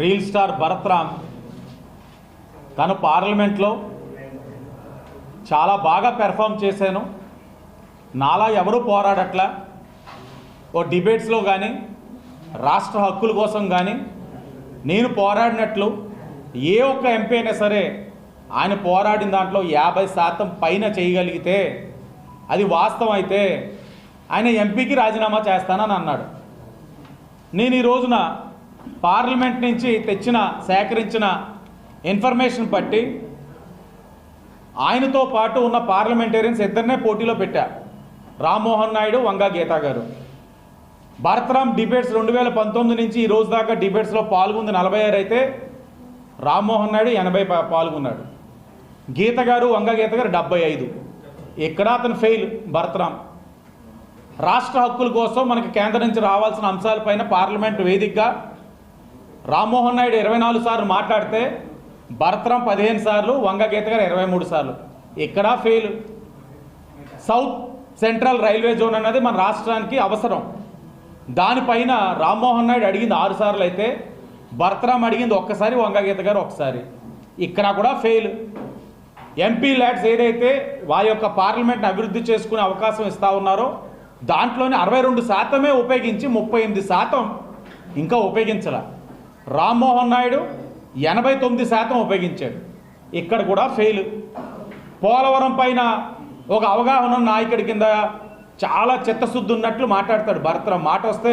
Reel star Bharath Ram తను పార్లమెంట్లో చాలా బాగా పెర్ఫామ్ చేశాను. నాలా ఎవరు పోరాడట్లా. ఓ డిబేట్స్లో కానీ రాష్ట్ర హక్కుల కోసం కానీ నేను పోరాడినట్లు ఏ ఒక్క ఎంపీ అయినా సరే ఆయన పోరాడిన దాంట్లో యాభై శాతం పైన చేయగలిగితే అది వాస్తవం అయితే ఆయన ఎంపీకి రాజీనామా చేస్తానని అన్నాడు. నేను ఈ రోజున పార్లమెంట్ నుంచి తెచ్చిన సేకరించిన ఇన్ఫర్మేషన్ బట్టి ఆయనతో పాటు ఉన్న పార్లమెంటేరియన్స్ ఇద్దరినే పోటీలో పెట్టారు రామ్మోహన్ నాయుడు వంగా గీతా గారు. భరతరామ్ డిబేట్స్ రెండు వేల పంతొమ్మిది నుంచి ఈ రోజు దాకా డిబేట్స్లో పాల్గొంది నలభై ఆరు అయితే రామ్మోహన్ నాయుడు ఎనభై పాల్గొన్నాడు. గీత గారు వంగ గీత గారు డెబ్బై ఐదు. ఇక్కడ అతను ఫెయిల్? భరతరామ్. రాష్ట్ర హక్కుల కోసం మనకి కేంద్రం నుంచి రావాల్సిన అంశాలపైన పార్లమెంట్ వేదికగా రామ్మోహన్ నాయుడు ఇరవై నాలుగు సార్లు మాట్లాడితే భరతరం పదిహేను సార్లు వంగ గీత గారు ఇరవై మూడు సార్లు. ఇక్కడ fail south central railway zone అనేది మన రాష్ట్రానికి అవసరం. దానిపైన రామ్మోహన్ నాయుడు అడిగింది ఆరు సార్లు అయితే భరతరాం అడిగింది ఒక్కసారి వంగ గీత గారు ఒకసారి. ఇక్కడ కూడా ఫెయిల్ ఎంపీ ల్యాడ్స్ ఏదైతే వారి యొక్క పార్లమెంట్ని అభివృద్ధి చేసుకునే అవకాశం ఇస్తా ఉన్నారో దాంట్లోనే అరవై రెండు శాతమే ఉపయోగించి ముప్పై ఎనిమిది శాతం ఇంకా ఉపయోగించాల. రామ్మోహన్ నాయుడు ఎనభై తొమ్మిది శాతం ఉపయోగించాడు. ఇక్కడ కూడా ఫెయిల్ పోలవరం పైన ఒక అవగాహన ఉన్న నాయకుడి కింద చాలా చిత్తశుద్ధి ఉన్నట్లు మాట్లాడతాడు. భర్త మాట వస్తే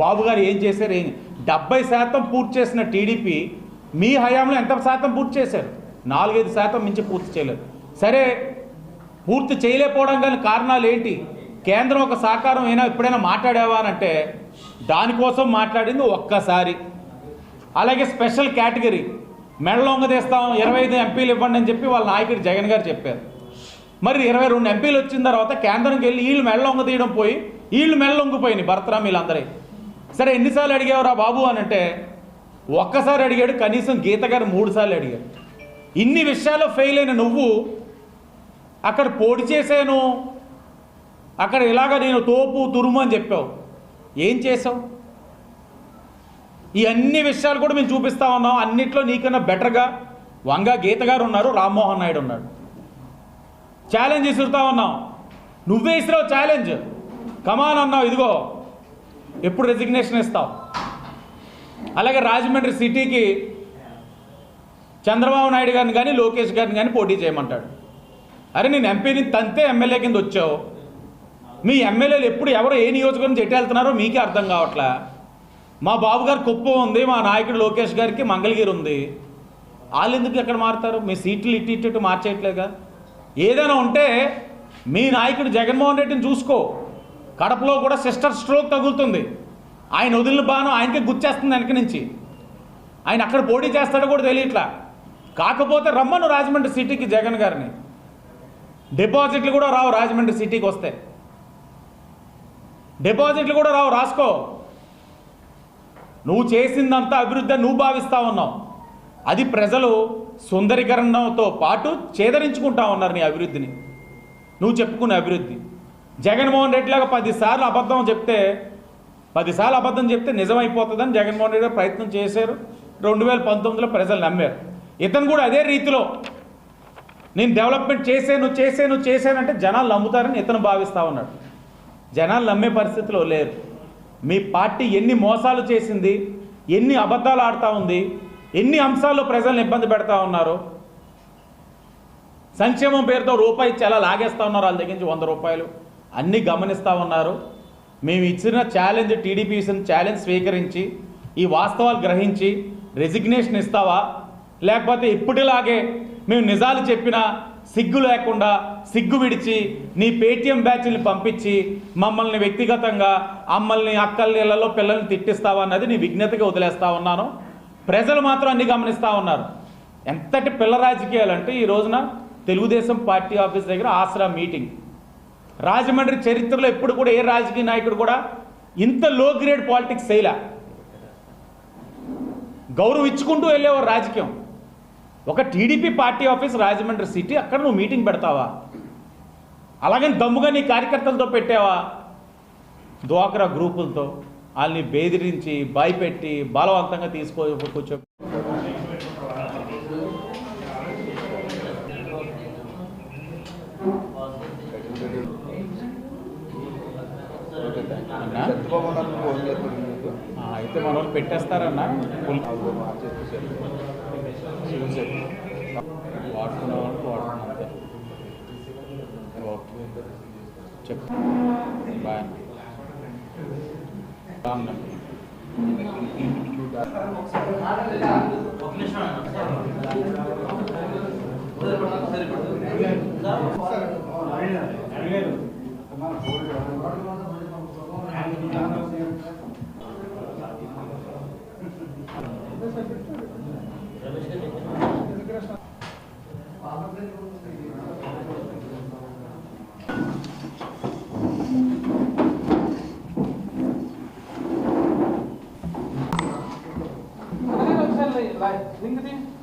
బాబు గారు ఏం చేశారు? ఏం డెబ్బై శాతం పూర్తి చేసిన టీడీపీ మీ హయాంలో ఎంత శాతం పూర్తి చేశారు? నాలుగైదు శాతం మించి పూర్తి చేయలేదు. సరే పూర్తి చేయలేకపోవడం కానీ కారణాలు ఏంటి? కేంద్రం ఒక సహకారం అయినా ఎప్పుడైనా మాట్లాడావా అని అంటే దానికోసం మాట్లాడింది ఒక్కసారి. అలాగే స్పెషల్ కేటగిరీ. మెడలొంగ తీస్తాం ఇరవై ఐదు ఎంపీలు ఇవ్వండి అని చెప్పి వాళ్ళ నాయకుడు జగన్ గారు చెప్పారు. మరి ఇరవై రెండు ఎంపీలు వచ్చిన తర్వాత కేంద్రంకి వెళ్ళి వీళ్ళు మెడలొంగ తీయడం పోయి వీళ్ళు మెడలొంగిపోయినాయి భరతరాం వీళ్ళందరూ సరే ఎన్నిసార్లు అడిగేవరా బాబు అని అంటే ఒక్కసారి అడిగాడు కనీసం గీత గారు మూడుసార్లు అడిగాడు ఇన్ని విషయాల్లో ఫెయిల్ అయిన నువ్వు అక్కడ పోటీ చేశాను అక్కడ ఇలాగ నేను తోపు తురుము అని చెప్పావు. ఏం చేసావు ఈ అన్ని విషయాలు కూడా మేము చూపిస్తా ఉన్నాం. అన్నిట్లో నీకన్నా బెటర్గా వంగ గీత గారు ఉన్నారు రామ్మోహన్ నాయుడు ఉన్నాడు. ఛాలెంజ్ ఇసురుతా ఉన్నాం. నువ్వే ఇసిరావు ఛాలెంజ్. కమాన్ అన్నావు ఇదిగో. ఎప్పుడు రెసిగ్నేషన్ ఇస్తావు? అలాగే రాజమండ్రి సిటీకి చంద్రబాబు నాయుడు గారిని కానీ లోకేష్ గారిని కానీ పోటీ చేయమంటాడు. అరే నేను ఎంపీని తంతే ఎమ్మెల్యే కింద వచ్చావు. మీ ఎమ్మెల్యేలు ఎప్పుడు ఎవరు ఏ నియోజకవర్గం నుంచి ఎటు వెళ్తున్నారో మీకే అర్థం కావట్లే. మా బాబు గారు కుప్పం ఉంది మా నాయకుడు లోకేష్ గారికి మంగళగిరి ఉంది. వాళ్ళు ఎందుకు ఎక్కడ మారుతారు? మీ సీట్లు ఇటు ఇటు ఇటు మార్చేయట్లేగా? ఏదైనా ఉంటే మీ నాయకుడు జగన్మోహన్ రెడ్డిని చూసుకో. కడపలో కూడా సిస్టర్ స్ట్రోక్ తగులుతుంది. ఆయన వదిలిన బాణం ఆయనకే గుచ్చేస్తుంది వెనక నుంచి. ఆయన అక్కడ పోటీ చేస్తాడో కూడా తెలియట్లా. కాకపోతే రమ్మను రాజమండ్రి సిటీకి జగన్ గారిని. డిపాజిట్లు కూడా రావు రాజమండ్రి సిటీకి వస్తే. డిపాజిట్లు కూడా రావు రాసుకో. నువ్వు చేసిందంతా అభివృద్ధి నువ్వు భావిస్తా ఉన్నావు. అది ప్రజలు సుందరీకరణతో పాటు చేదరించుకుంటా ఉన్నారు నీ అభివృద్ధిని. నువ్వు చెప్పుకునే అభివృద్ధి. జగన్మోహన్ రెడ్డి లాగా పదిసార్లు అబద్ధం చెప్తే పదిసార్లు అబద్ధం చెప్తే నిజమైపోతుందని జగన్మోహన్ రెడ్డి ప్రయత్నం చేశారు. రెండు వేల పంతొమ్మిదిలో ప్రజలు నమ్మారు. ఇతను కూడా అదే రీతిలో నేను డెవలప్మెంట్ చేసాను చేసాను చేశానంటే జనాలు నమ్ముతారని ఇతను భావిస్తా ఉన్నాడు. జనాలు నమ్మే పరిస్థితిలో లేరు. మీ పార్టీ ఎన్ని మోసాలు చేసింది ఎన్ని అబద్ధాలు ఆడుతూ ఉంది ఎన్ని అంశాల్లో ప్రజలను ఇబ్బంది పెడతా ఉన్నారు? సంక్షేమం పేరుతో రూపాయి చాలా లాగేస్తూ ఉన్నారు వాళ్ళ దగ్గర నుంచి వంద రూపాయలు. అన్నీ గమనిస్తూ ఉన్నారు. మేము ఇచ్చిన ఛాలెంజ్ టీడీపీ ఇచ్చిన ఛాలెంజ్ స్వీకరించి ఈ వాస్తవాలు గ్రహించి రెసిగ్నేషన్ ఇస్తావా? లేకపోతే ఇప్పటిలాగే మేము నిజాలు చెప్పినా సిగ్గు లేకుండా సిగ్గు విడిచి నీ పేటీఎం బ్యాచ్ని పంపించి మమ్మల్ని వ్యక్తిగతంగా అమ్మల్ని అక్కల్ని ఇళ్ళలో పిల్లల్ని తిట్టిస్తావా అన్నది నీ విజ్ఞతగా వదిలేస్తా ఉన్నాను. ప్రజలు మాత్రం అన్ని గమనిస్తూ ఉన్నారు. ఎంతటి పిల్ల రాజకీయాలు అంటే ఈ రోజున తెలుగుదేశం పార్టీ ఆఫీస్ దగ్గర ఆసరా మీటింగ్. రాజమండ్రి చరిత్రలో ఎప్పుడు కూడా ఏ రాజకీయ నాయకుడు కూడా ఇంత లో గ్రేడ్ పాలిటిక్స్ చేయలే. గౌరవం ఇచ్చుకుంటూ వెళ్ళేవారు రాజకీయం. ఒక TDP party office Rajahmundry city అక్కడ నువ్వు మీటింగ్ పెడతావా? అలాగని దమ్ముగా నీ కార్యకర్తలతో పెట్టావా? డ్వాక్రా గ్రూపులతో వాళ్ళని బెదిరించి భయపెట్టి బలవంతంగా తీసుకో కూర్చో అయితే మన వాళ్ళు పెట్టేస్తారన్నా ఫుల్ నాకు మార్చేస్తే సరే. చూసేపు వాడుకునే వాళ్ళకి వాడుకున్నాం అంతే ఓకే చెప్పు బాయ్ అన్న. రామ్ నమ్మి. ఒకసారి లింక్